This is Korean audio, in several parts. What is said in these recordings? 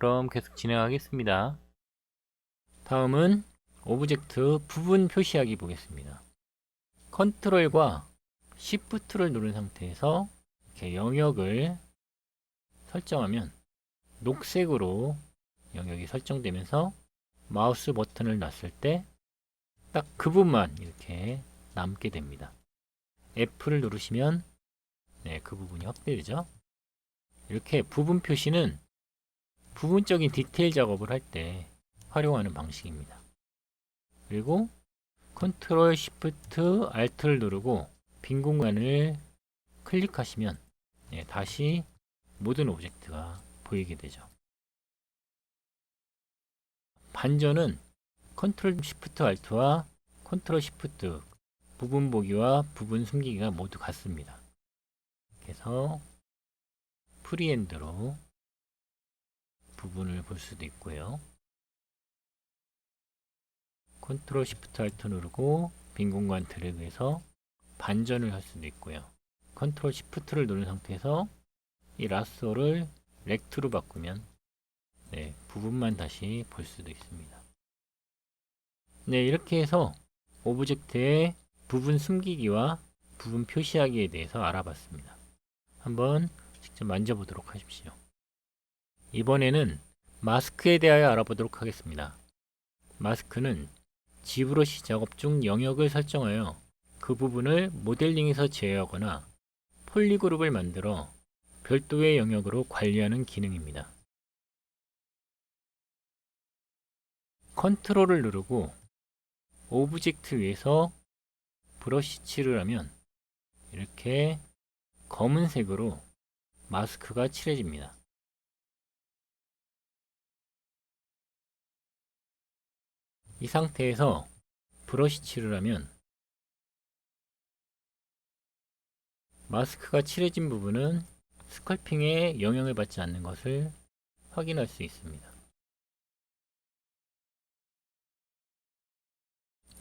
그럼 계속 진행하겠습니다. 다음은 오브젝트 부분 표시하기 보겠습니다. 컨트롤과 Shift를 누른 상태에서 이렇게 영역을 설정하면 녹색으로 영역이 설정되면서 마우스 버튼을 놨을 때 딱 그 부분만 이렇게 남게 됩니다. F를 누르시면 네, 그 부분이 확대되죠. 이렇게 부분 표시는 부분적인 디테일 작업을 할 때 활용하는 방식입니다. 그리고 컨트롤 시프트 알트를 누르고 빈 공간을 클릭하시면 네, 다시 모든 오브젝트가 보이게 되죠. 반전은 컨트롤 시프트 알트와 컨트롤 시프트 부분 보기와 부분 숨기기가 모두 같습니다. 그래서 프리핸드로 부분을 볼 수도 있고요. 컨트롤 시프트 알트 누르고 빈 공간 드래그해서 반전을 할 수도 있고요. 컨트롤 시프트를 누른 상태에서 이 라쏘를 렉트로 바꾸면 네, 부분만 다시 볼 수도 있습니다. 네, 이렇게 해서 오브젝트의 부분 숨기기와 부분 표시하기에 대해서 알아봤습니다. 한번 직접 만져보도록 하십시오. 이번에는 마스크에 대하여 알아보도록 하겠습니다. 마스크는 지브러시 작업 중 영역을 설정하여 그 부분을 모델링에서 제외하거나 폴리그룹을 만들어 별도의 영역으로 관리하는 기능입니다. 컨트롤을 누르고 오브젝트 위에서 브러쉬 칠을 하면 이렇게 검은색으로 마스크가 칠해집니다. 이 상태에서 브러쉬 칠을 하면 마스크가 칠해진 부분은 스컬핑에 영향을 받지 않는 것을 확인할 수 있습니다.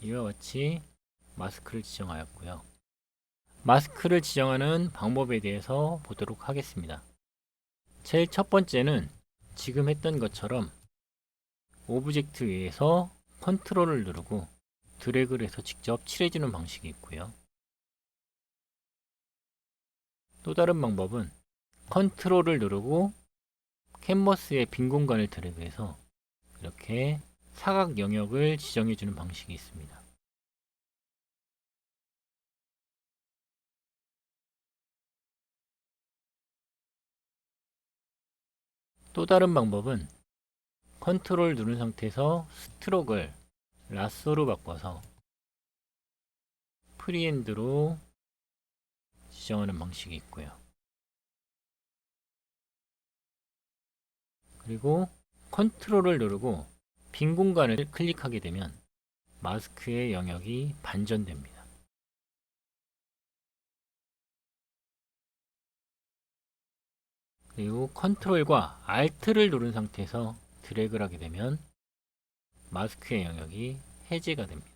이와 같이 마스크를 지정하였고요. 마스크를 지정하는 방법에 대해서 보도록 하겠습니다. 제일 첫 번째는 지금 했던 것처럼 오브젝트 위에서 컨트롤을 누르고 드래그를 해서 직접 칠해주는 방식이 있고요. 또 다른 방법은 컨트롤을 누르고 캔버스의 빈 공간을 드래그해서 이렇게 사각 영역을 지정해주는 방식이 있습니다. 또 다른 방법은 컨트롤 누른 상태에서 스트로크를 라쏘로 바꿔서 프리핸드로 지정하는 방식이 있고요. 그리고 컨트롤을 누르고 빈 공간을 클릭하게 되면 마스크의 영역이 반전됩니다. 그리고 컨트롤과 Alt를 누른 상태에서 드래그를 하게 되면 마스크의 영역이 해제가 됩니다.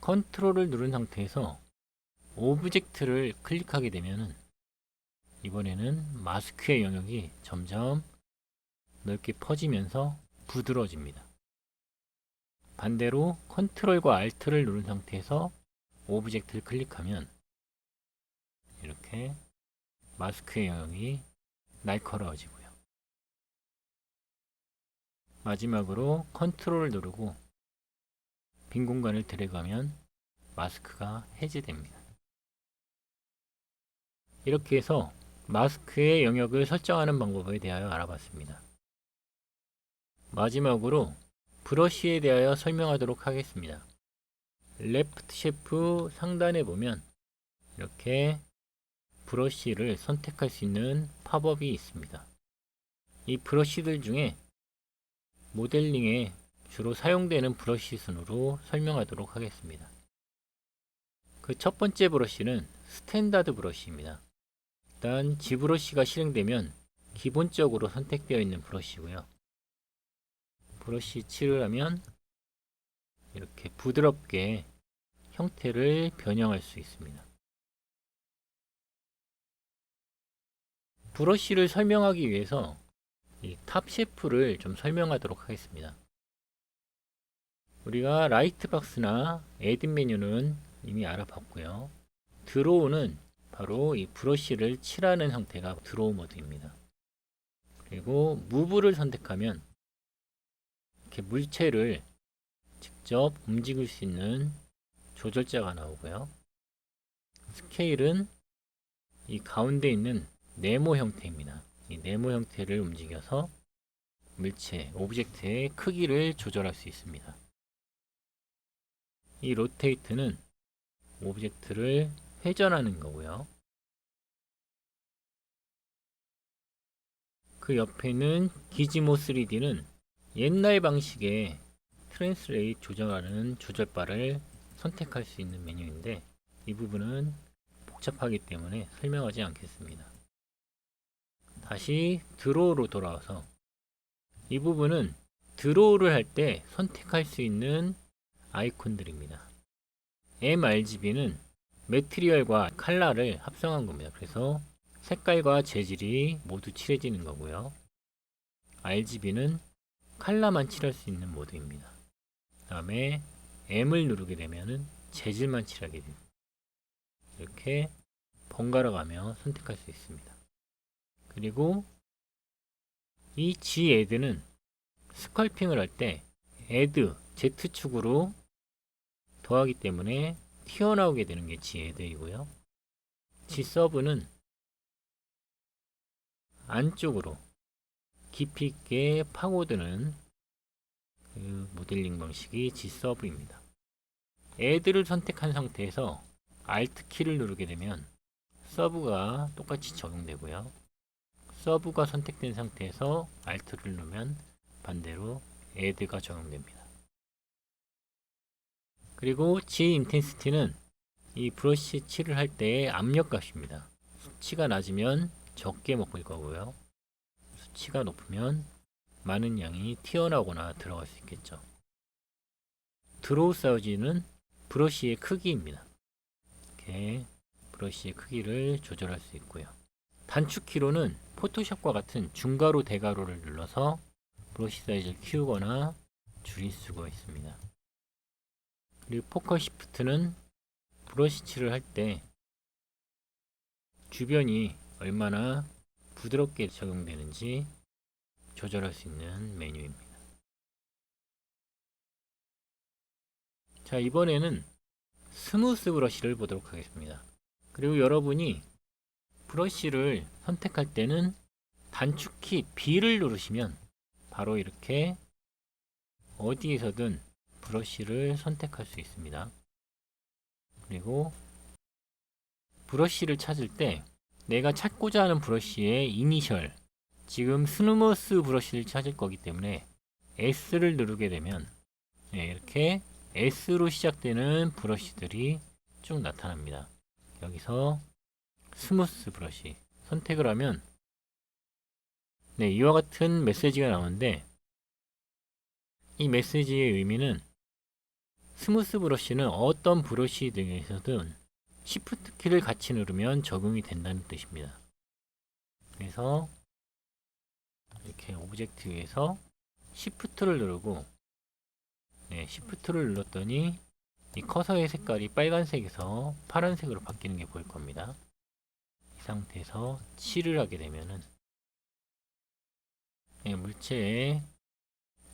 컨트롤을 누른 상태에서 오브젝트를 클릭하게 되면 이번에는 마스크의 영역이 점점 넓게 퍼지면서 부드러워집니다. 반대로 컨트롤과 Alt를 누른 상태에서 오브젝트를 클릭하면 이렇게 마스크의 영역이 날카로워지고요. 마지막으로 컨트롤을 누르고 빈 공간을 드래그하면 마스크가 해제됩니다. 이렇게 해서 마스크의 영역을 설정하는 방법에 대하여 알아봤습니다. 마지막으로 브러쉬에 대하여 설명하도록 하겠습니다. 레프트 셰프 상단에 보면 이렇게 브러쉬를 선택할 수 있는 팝업이 있습니다. 이 브러쉬들 중에 모델링에 주로 사용되는 브러쉬 순으로 설명하도록 하겠습니다. 그 첫 번째 브러쉬는 스탠다드 브러쉬입니다. 일단 G 브러쉬가 실행되면 기본적으로 선택되어 있는 브러쉬고요. 브러쉬 칠을 하면 이렇게 부드럽게 형태를 변형할 수 있습니다. 브러쉬를 설명하기 위해서 이 탑셰프를 좀 설명하도록 하겠습니다. 우리가 라이트박스나 에딧 메뉴는 이미 알아봤고요. 드로우는 바로 이 브러쉬를 칠하는 형태가 드로우 모드입니다. 그리고 무브를 선택하면 이렇게 물체를 직접 움직일 수 있는 조절자가 나오고요. 스케일은 이 가운데 있는 네모 형태입니다. 이 네모 형태를 움직여서 물체, 오브젝트의 크기를 조절할 수 있습니다. 이 로테이트는 오브젝트를 회전하는 거고요. 그 옆에 있는 기지모 3D는 옛날 방식의 트랜스레이트 조정하는 조절바를 선택할 수 있는 메뉴인데 이 부분은 복잡하기 때문에 설명하지 않겠습니다. 다시 드로우로 돌아와서 이 부분은 드로우를 할 때 선택할 수 있는 아이콘들입니다. mRGB는 매트리얼과 칼라를 합성한 겁니다. 그래서 색깔과 재질이 모두 칠해지는 거고요. RGB는 칼라만 칠할 수 있는 모드입니다. 다음에 M을 누르게 되면은 재질만 칠하게 됩니다. 이렇게 번갈아 가며 선택할 수 있습니다. 그리고 이 G add는 스컬핑을 할 때 add Z축으로 더하기 때문에 튀어나오게 되는 게 G add이고요. G sub는 안쪽으로 깊이 있게 파고드는 그 모델링 방식이 G sub입니다. add를 선택한 상태에서 Alt 키를 누르게 되면 서브가 똑같이 적용되고요. 서브가 선택된 상태에서 Alt를 누르면 반대로 add가 적용됩니다. 그리고 G 인텐시티는 이 브러쉬 칠을 할 때의 압력 값입니다. 수치가 낮으면 적게 먹을 거고요. 수치가 높으면 많은 양이 튀어나오거나 들어갈 수 있겠죠. 드로우 사이즈는 브러쉬의 크기입니다. 이렇게 브러쉬의 크기를 조절할 수 있고요. 단축키로는 포토샵과 같은 중가로 대가로를 눌러서 브러쉬 사이즈를 키우거나 줄일 수가 있습니다. 그리고 포커 시프트는 브러쉬 칠을 할 때 주변이 얼마나 부드럽게 적용되는지 조절할 수 있는 메뉴입니다. 자, 이번에는 스무스 브러쉬를 보도록 하겠습니다. 그리고 여러분이 브러쉬를 선택할 때는 단축키 B를 누르시면 바로 이렇게 어디에서든 브러쉬를 선택할 수 있습니다. 그리고 브러쉬를 찾을 때 내가 찾고자 하는 브러쉬의 이니셜 지금 스누머스 브러쉬를 찾을 거기 때문에 S를 누르게 되면 네, 이렇게 S로 시작되는 브러쉬들이 쭉 나타납니다. 여기서 스무스 브러쉬 선택을 하면 네, 이와 같은 메시지가 나오는데 이 메시지의 의미는 스무스 브러쉬는 어떤 브러쉬 등에서든 Shift 키를 같이 누르면 적용이 된다는 뜻입니다. 그래서 이렇게 오브젝트 위에서 Shift를 누르고 네, Shift를 눌렀더니 이 커서의 색깔이 빨간색에서 파란색으로 바뀌는 게 보일 겁니다. 이 상태에서 칠을 하게 되면은 네, 물체의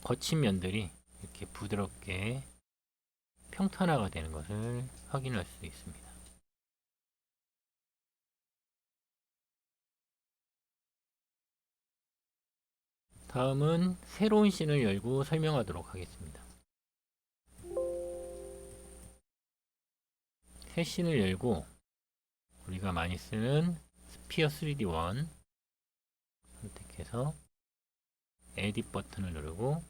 거친 면들이 이렇게 부드럽게 평탄화가 되는 것을 확인할 수 있습니다. 다음은 새로운 씬을 열고 설명하도록 하겠습니다. 새 씬을 열고 우리가 많이 쓰는 스피어 3D1 선택해서 에딧 버튼을 누르고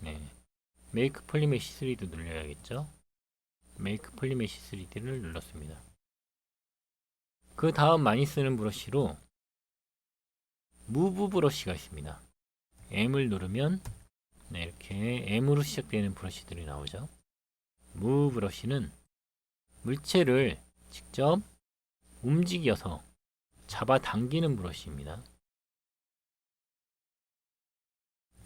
네, 메이크 폴리메시 3도 눌러야겠죠. 메이크 폴리메시 3D를 눌렀습니다. 그 다음 많이 쓰는 브러쉬로 무브 브러쉬가 있습니다. M을 누르면 네, 이렇게 M으로 시작되는 브러쉬들이 나오죠. 무브 브러쉬는 물체를 직접 움직여서 잡아당기는 브러쉬입니다.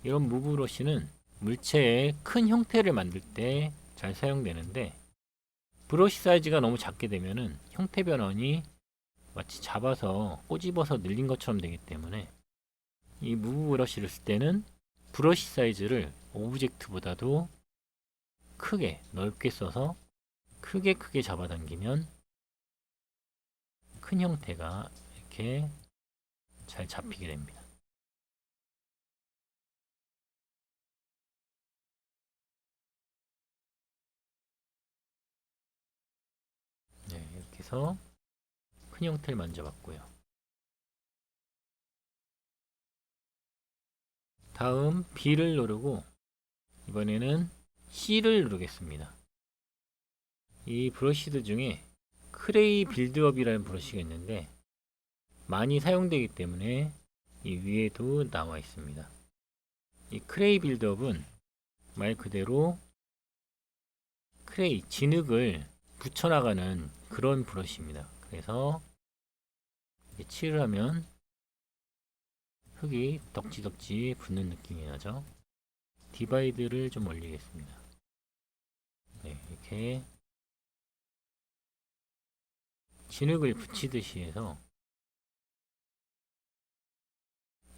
이런 무브 브러쉬는 물체의 큰 형태를 만들 때 잘 사용되는데 브러쉬 사이즈가 너무 작게 되면은 형태 변환이 마치 잡아서 꼬집어서 늘린 것처럼 되기 때문에 이 무브 브러쉬를 쓸 때는 브러쉬 사이즈를 오브젝트보다도 크게 넓게 써서 크게 크게 잡아당기면 큰 형태가 이렇게 잘 잡히게 됩니다. 네, 이렇게 해서 큰 형태를 만져봤고요. 다음 B를 누르고 이번에는 C를 누르겠습니다. 이 브러쉬들 중에 크레이 빌드업이라는 브러쉬가 있는데 많이 사용되기 때문에 이 위에도 나와 있습니다. 이 크레이 빌드업은 말 그대로 크레이 진흙을 붙여나가는 그런 브러쉬입니다. 그래서 칠을 하면 흙이 덕지덕지 붙는 느낌이 나죠. 디바이드를 좀 올리겠습니다. 네, 이렇게 진흙을 붙이듯이 해서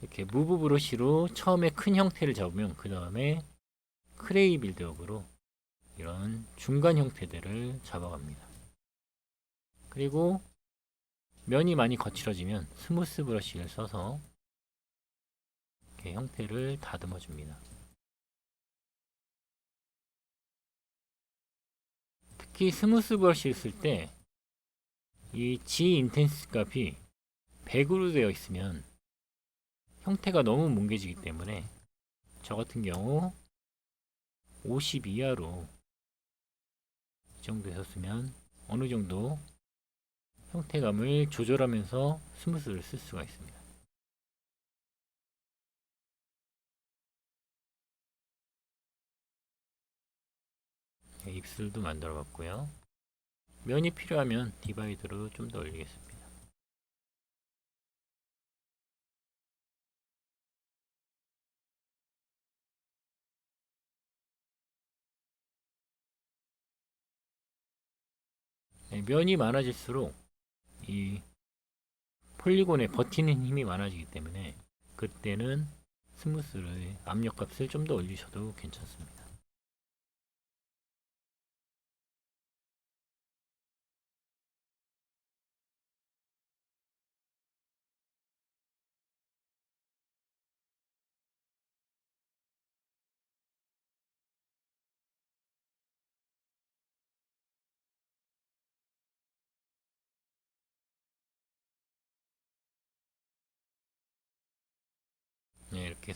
이렇게 무브 브러쉬로 처음에 큰 형태를 잡으면 그 다음에 크레이 빌드업으로 이런 중간 형태들을 잡아갑니다. 그리고 면이 많이 거칠어지면 스무스 브러쉬를 써서 이렇게 형태를 다듬어 줍니다. 특히 스무스 브러쉬를 쓸때 이 G 인텐스 값이 100으로 되어 있으면 형태가 너무 뭉개지기 때문에 저 같은 경우 50 이하로 이 정도 였으면 어느 정도 형태감을 조절하면서 스무스를 쓸 수가 있습니다. 네, 입술도 만들어 봤고요. 면이 필요하면 디바이드로 좀 더 올리겠습니다. 네, 면이 많아질수록 이 폴리곤에 버티는 힘이 많아지기 때문에 그때는 스무스를 압력값을 좀 더 올리셔도 괜찮습니다.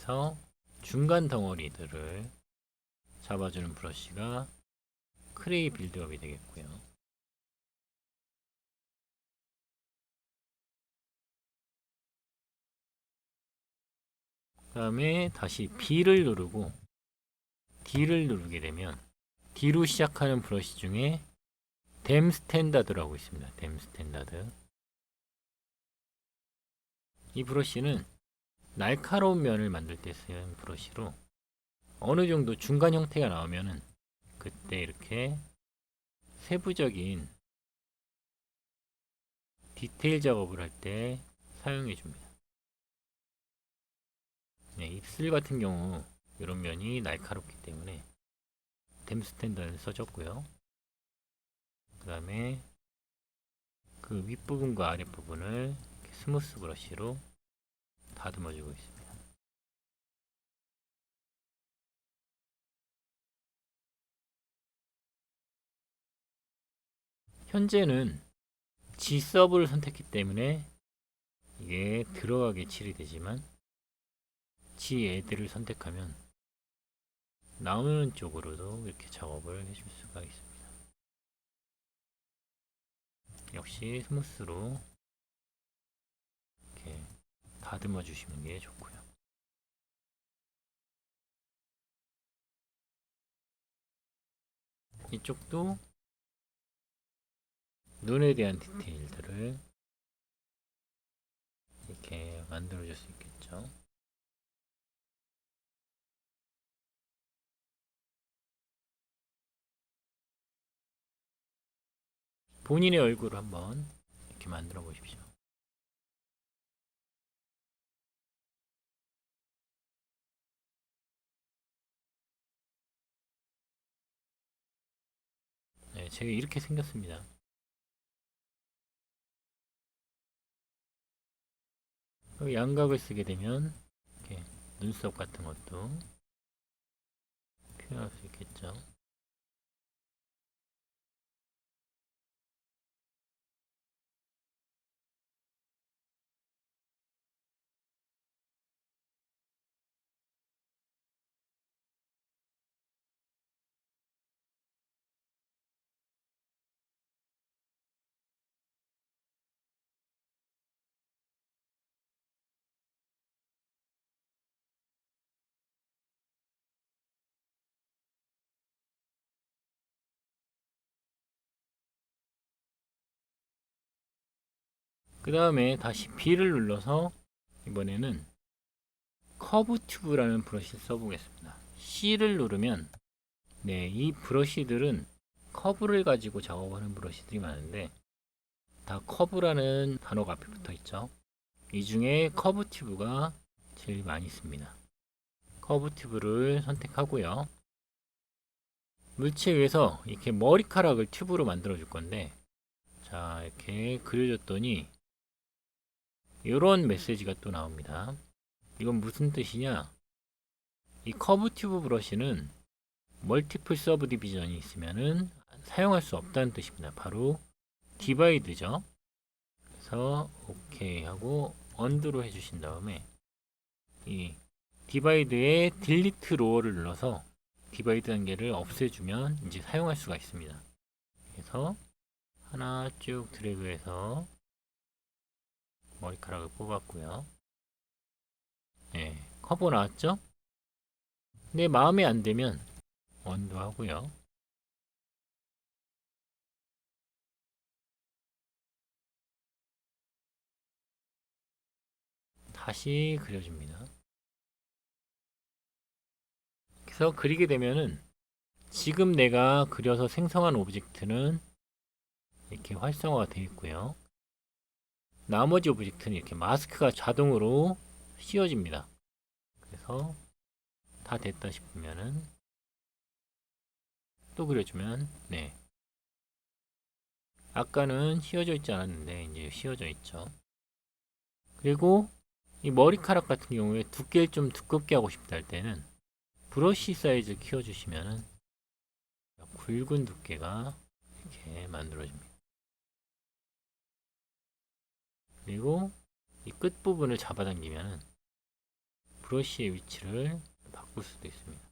해서 중간 덩어리들을 잡아주는 브러쉬가 크레이 빌드업이 되겠고요. 그 다음에 다시 B를 누르고 D를 누르게 되면 D로 시작하는 브러쉬 중에 댐 스탠다드라고 있습니다. 댐 스탠다드. 이 브러쉬는 날카로운 면을 만들 때 쓰는 브러쉬로 어느 정도 중간 형태가 나오면은 그때 이렇게 세부적인 디테일 작업을 할 때 사용해 줍니다. 네, 입술 같은 경우 이런 면이 날카롭기 때문에 댐 스탠다드를 써줬고요. 그 다음에 그 윗부분과 아랫부분을 스무스 브러쉬로 다듬어 주고 있습니다. 현재는 G 서브를 선택했기 때문에 이게 들어가게 칠이 되지만 G 애들을 선택하면 나오는 쪽으로도 이렇게 작업을 해줄 수가 있습니다. 역시 스무스로 다듬어 주시는 게 좋고요. 이쪽도 눈에 대한 디테일들을 이렇게 만들어 줄 수 있겠죠. 본인의 얼굴을 한번 이렇게 만들어 보십시오. 네, 제가 이렇게 생겼습니다. 양각을 쓰게 되면 이렇게 눈썹 같은 것도 표현할 수 있겠죠. 그 다음에 다시 B를 눌러서 이번에는 커브 튜브라는 브러쉬를 써보겠습니다. C를 누르면 네, 이 브러쉬들은 커브를 가지고 작업하는 브러쉬들이 많은데 다 커브라는 단어가 앞에 붙어 있죠. 이 중에 커브 튜브가 제일 많이 씁니다. 커브 튜브를 선택하고요. 물체 위에서 이렇게 머리카락을 튜브로 만들어 줄 건데 자 이렇게 그려줬더니 이런 메시지가 또 나옵니다. 이건 무슨 뜻이냐? 이 커브 튜브 브러쉬는 멀티플 서브 디비전이 있으면은 사용할 수 없다는 뜻입니다. 바로 디바이드죠. 그래서 오케이 하고 언두로 해주신 다음에 이 디바이드에 딜리트 로어를 눌러서 디바이드 단계를 없애주면 이제 사용할 수가 있습니다. 그래서 하나 쭉 드래그해서 머리카락을 뽑았고요. 네, 커버 나왔죠? 내 마음에 안 들면 원도 하고요. 다시 그려줍니다. 그래서 그리게 되면은 지금 내가 그려서 생성한 오브젝트는 이렇게 활성화가 되어 있고요. 나머지 오브젝트는 이렇게 마스크가 자동으로 씌워집니다. 그래서 다 됐다 싶으면은 또 그려주면 네 아까는 씌워져 있지 않았는데 이제 씌워져 있죠. 그리고 이 머리카락 같은 경우에 두께를 좀 두껍게 하고 싶다 할 때는 브러쉬 사이즈를 키워주시면은 굵은 두께가 이렇게 만들어집니다. 그리고 이 끝부분을 잡아당기면 브러쉬의 위치를 바꿀 수도 있습니다.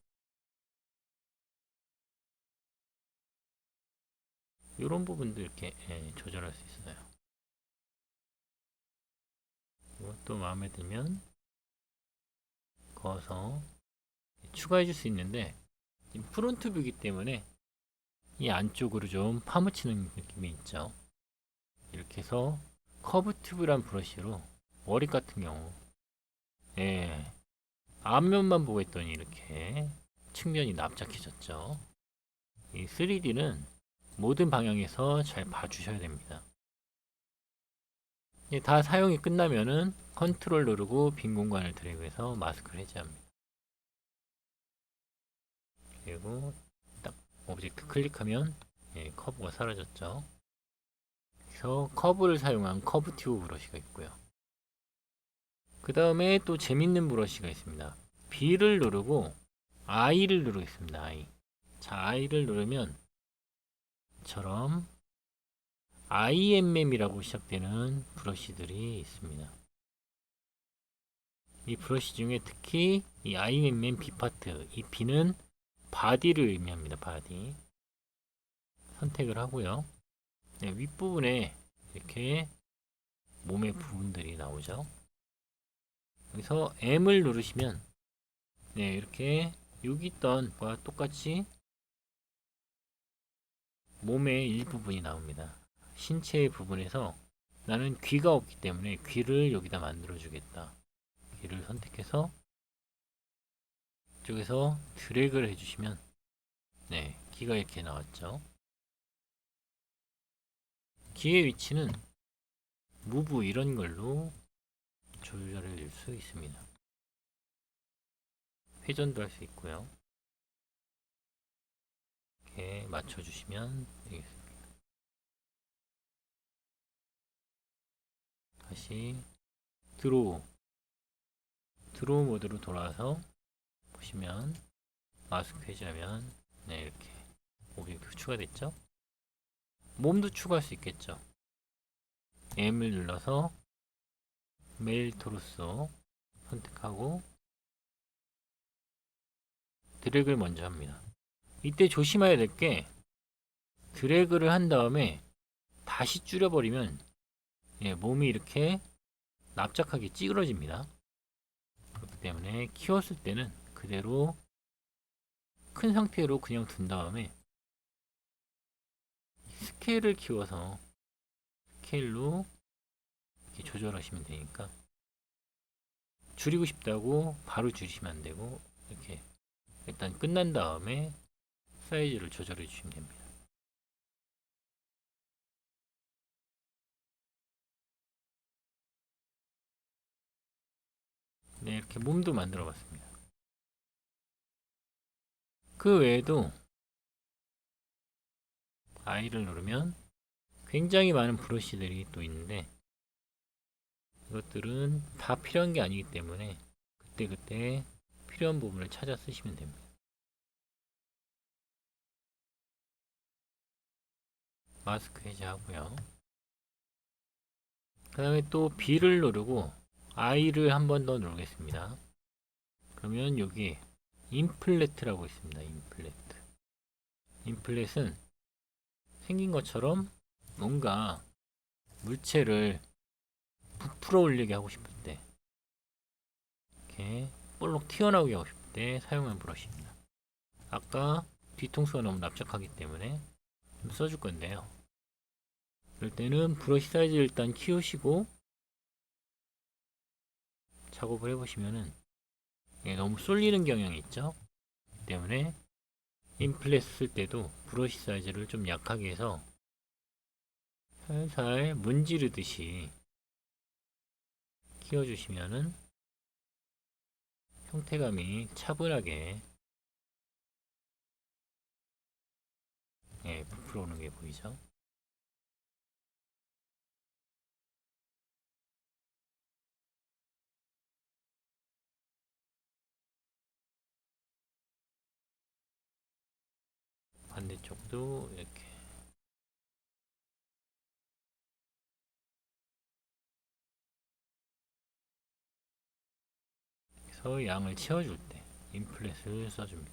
이런 부분도 이렇게 예, 조절할 수 있어요. 이것도 마음에 들면 거서 추가해 줄 수 있는데 프론트 뷰이기 때문에 이 안쪽으로 좀 파묻히는 느낌이 있죠. 이렇게 해서 커브 튜브란 브러쉬로 머리 같은 경우 예 앞면만 보고 있더니 이렇게 측면이 납작해졌죠. 이 3D는 모든 방향에서 잘 봐주셔야 됩니다. 예, 다 사용이 끝나면은 컨트롤 누르고 빈 공간을 드래그해서 마스크를 해제합니다. 그리고 딱 오브젝트 클릭하면 예, 커브가 사라졌죠. 그래서 커브를 사용한 커브 튜브 브러쉬가 있고요. 그 다음에 또 재밌는 브러쉬가 있습니다. B를 누르고 I를 누르겠습니다. I. 자, I를 누르면 처럼 IMM이라고 시작되는 브러쉬들이 있습니다. 이 브러쉬 중에 특히 이 IMM B 파트, 이 B는 바디를 의미합니다. 바디. 선택을 하고요. 네, 윗부분에 이렇게 몸의 부분들이 나오죠. 여기서 M을 누르시면 네, 이렇게 여기 있던 거와 똑같이 몸의 일부분이 나옵니다. 신체의 부분에서 나는 귀가 없기 때문에 귀를 여기다 만들어 주겠다. 귀를 선택해서 이쪽에서 드래그를 해주시면 네, 귀가 이렇게 나왔죠. 귀의 위치는 무브 이런 걸로 조절해 줄수 있습니다. 회전도 할 수 있고요. 이렇게 맞춰주시면 되겠습니다. 다시 드로우 드로우 모드로 돌아와서 보시면 마스크 해제하면 네 이렇게 오브젝트 추가 됐죠? 몸도 추가할 수 있겠죠? M을 눌러서 메일 토르소 선택하고 드래그를 먼저 합니다. 이때 조심해야 될 게 드래그를 한 다음에 다시 줄여버리면 예, 몸이 이렇게 납작하게 찌그러집니다. 그렇기 때문에 키웠을 때는 그대로 큰 상태로 그냥 둔 다음에 스케일을 키워서 스케일로 이렇게 조절하시면 되니까 줄이고 싶다고 바로 줄이시면 안 되고 이렇게 일단 끝난 다음에 사이즈를 조절해 주시면 됩니다. 네, 이렇게 몸도 만들어 봤습니다. 그 외에도 I를 누르면 굉장히 많은 브러쉬들이 또 있는데 이것들은 다 필요한 게 아니기 때문에 그때그때 필요한 부분을 찾아 쓰시면 됩니다. 마스크 해제하고요. 그 다음에 또 B를 누르고 I를 한 번 더 누르겠습니다. 그러면 여기 인플레트라고 있습니다. 인플레트. 인플렛은 생긴 것처럼 뭔가 물체를 부풀어 올리게 하고 싶을 때 이렇게 볼록 튀어나오게 하고 싶을 때 사용한 브러쉬입니다. 아까 뒤통수가 너무 납작하기 때문에 좀 써줄 건데요. 그럴 때는 브러쉬 사이즈 일단 키우시고 작업을 해보시면은 너무 쏠리는 경향이 있죠. 그 때문에 인플렛 쓸 때도 브러쉬 사이즈를 좀 약하게 해서 살살 문지르듯이 키워주시면은 형태감이 차분하게 예, 부풀어 오는 게 보이죠? 반대쪽도 이렇게 그래서 양을 채워줄 때 인플렛을 써줍니다.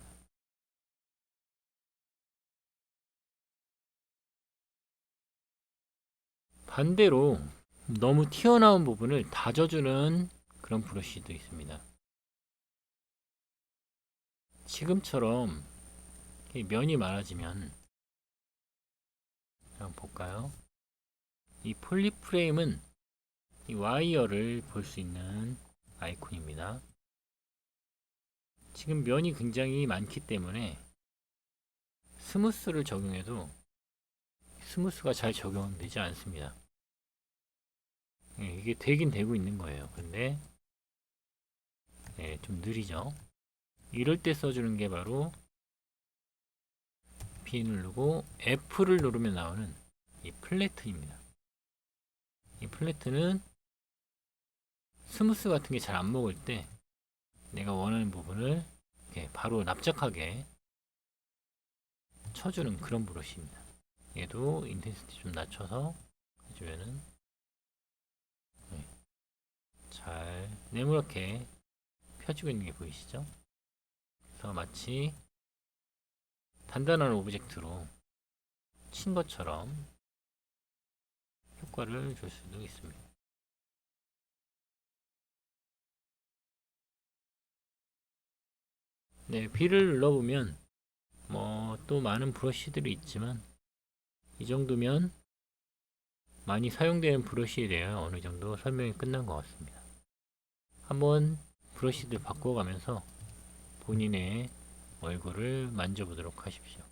반대로 너무 튀어나온 부분을 다져주는 그런 브러쉬도 있습니다. 지금처럼 이 면이 많아지면 한번 볼까요? 이 폴리 프레임은 이 와이어를 볼 수 있는 아이콘입니다. 지금 면이 굉장히 많기 때문에 스무스를 적용해도 스무스가 잘 적용되지 않습니다. 예, 이게 되긴 되고 있는 거예요. 근데 예, 좀 느리죠. 이럴 때 써주는 게 바로 P 누르고 F를 누르면 나오는 이 플래트입니다. 이 플래트는 스무스 같은 게 잘 안 먹을 때 내가 원하는 부분을 이렇게 바로 납작하게 쳐주는 그런 브러쉬입니다. 얘도 인텐시티 좀 낮춰서 해주면은 네. 잘 네모렇게 펴지고 있는 게 보이시죠? 그래서 마치 단단한 오브젝트로 친 것처럼 효과를 줄 수도 있습니다. 네, B를 눌러보면 뭐 또 많은 브러쉬들이 있지만 이 정도면 많이 사용되는 브러쉬에 대해 어느 정도 설명이 끝난 것 같습니다. 한번 브러쉬들 바꿔가면서 본인의 얼굴을 만져보도록 하십시오.